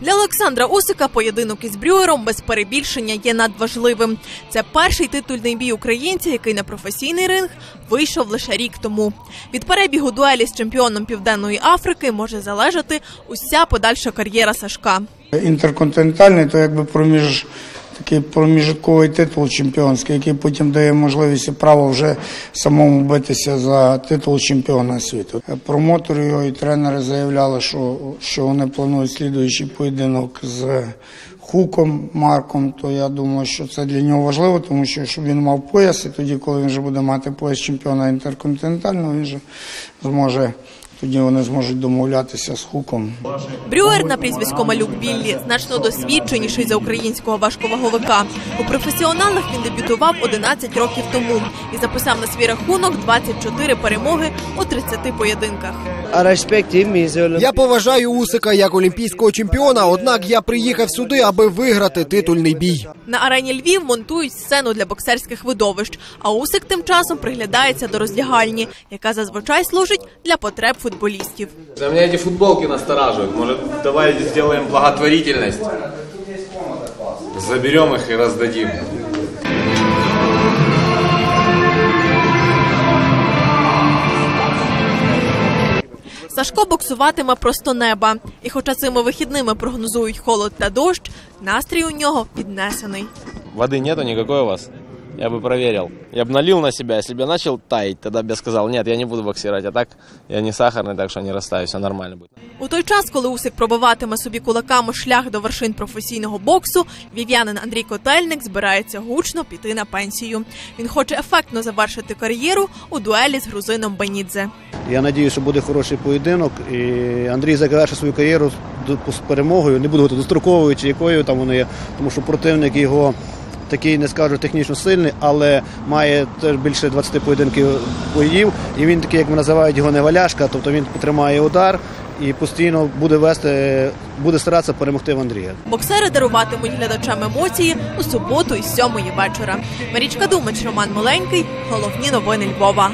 Для Олександра Усика поєдинок із Брюером без перебільшення є надважливим. Це перший титульний бій українця, який на професійний ринг вийшов лише рік тому. Від перебігу дуелі з чемпіоном Південної Африки може залежати уся подальша кар'єра Сашка. Інтерконтинентальний то якби проміж такий проміжковий титул чемпіонський, який потім дає можливість і право вже самому битися за титул чемпіона світу. Промотор його і тренери заявляли, що, що вони планують слідуючий поєдинок з Хуком Марком. То я думаю, що це для нього важливо, тому що щоб він мав пояс, і тоді, коли він вже буде мати пояс чемпіона інтерконтинентального, він же зможе. Тоді вони зможуть домовлятися з хуком. Брюер на прізвисько Малюк Біллі значно досвідченіший за українського важковаговика. У професіоналах він дебютував 11 років тому і записав на свій рахунок 24 перемоги у 30 поєдинках. Я поважаю Усика як олімпійського чемпіона, однак я приїхав сюди, аби виграти титульний бій. На арені Львів монтують сцену для боксерських видовищ. А Усик тим часом приглядається до роздягальні, яка зазвичай служить для потреб футболістів. Да меня эти футболки настораживают. Может, давай сделаем благотворительность? Заберем их и раздадим. Сашко боксуватиме просто неба. І хоча цими вихідними прогнозують холод та дощ, настрій у нього піднесений. Воды нету никакой у вас? Я бы проверил. Я бы налил на себя. Если бы я начал таять, тогда бы я сказал, нет, я не буду боксировать. А так, я не сахарный, так что не расстаюсь, все нормально будет. У той час, коли Усик пробиватиме собі кулаками шлях до вершин професійного боксу, вів'янин Андрій Котельник збирається гучно піти на пенсію. Він хоче ефектно завершити кар'єру у дуелі з грузином Бенідзе. Я надію, що буде хороший поєдинок. І Андрій завершить свою кар'єру до- з перемогою. Не буду говорити достроковою чи якою там воно є, тому що противник його такий, не скажу, технічно сильний, але має теж більше 20 поєдинків боїв. І він такий, як ми називають його неваляшка, тобто він потримає удар і постійно буде вести, буде старатися перемогти в Андрія. Боксери даруватимуть глядачам емоції у суботу і сьомої вечора. Марічка Думач, Роман Маленький. Головні новини Львова.